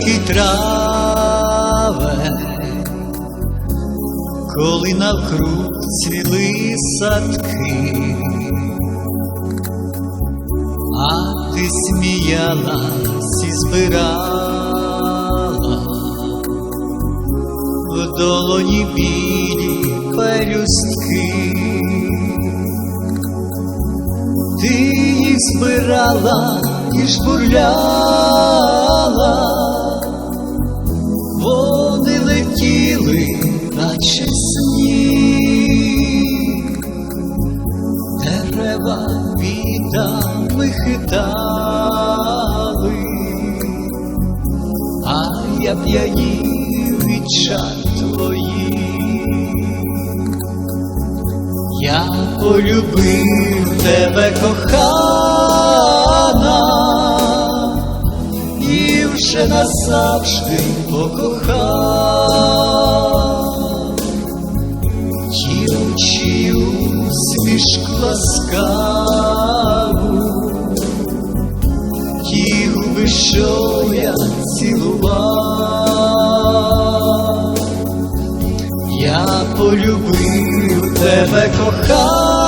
далекі трави, коли навкруг цвіли садки, а ти сміялась і збирала в долоні білі пелюстки. Ти їх збирала і жбурляла, хитали, а я п'янів від чар твоїх. Я полюбив тебе, кохана, і вже назавжди покохав, дівчию смішку ласкаву, ті губи, що я цілував. Я полюбив тебе, кохана,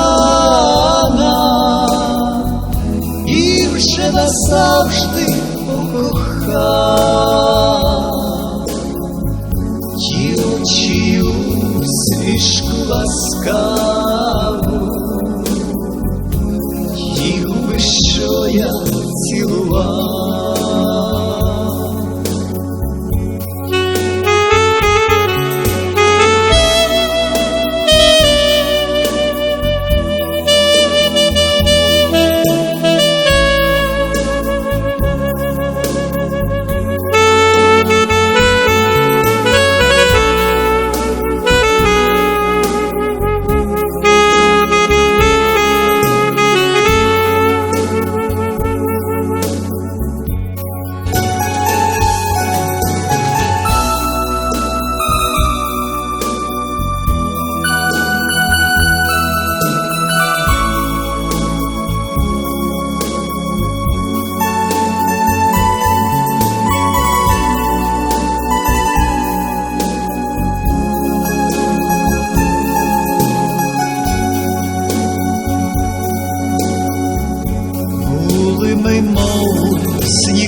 і вже назавжди покохав, дівчию свіжку ласкаву,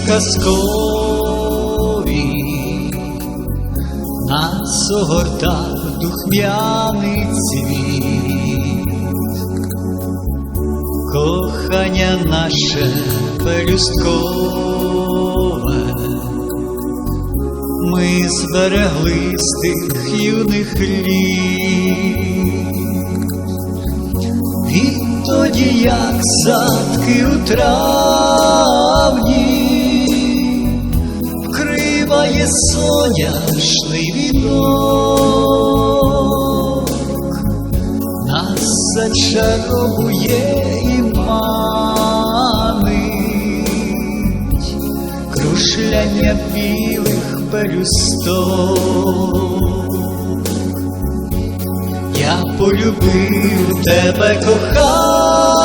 казкові, нас огортав духмяний цвіт, кохання наше пелюсткове, ми зберегли з тих юних літ. Відтоді, як садки у травні, вкриває соняшний вінок, нас зачаровує і манить кружляння білих пелюсток. Я полюбив тебе, кохана,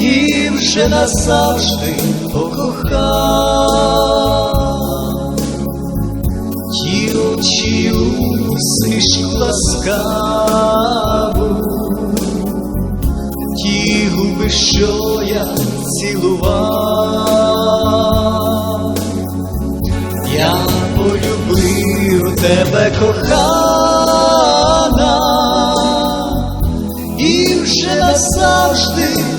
і вже назавжди покохав, дівчию смішку ласкаву, ті губи, що я цілував. Я полюбив тебе, кохана, і вже назавжди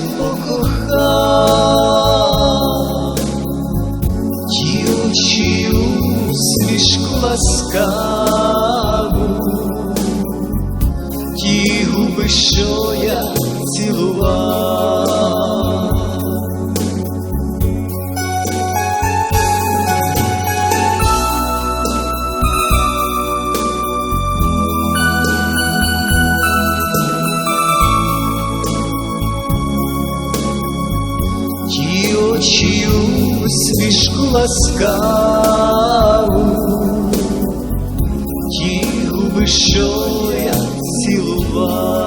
смішку ласкаву, ті губи, що я цілував. ті очі усмішку ласкаву, ті що я цілував.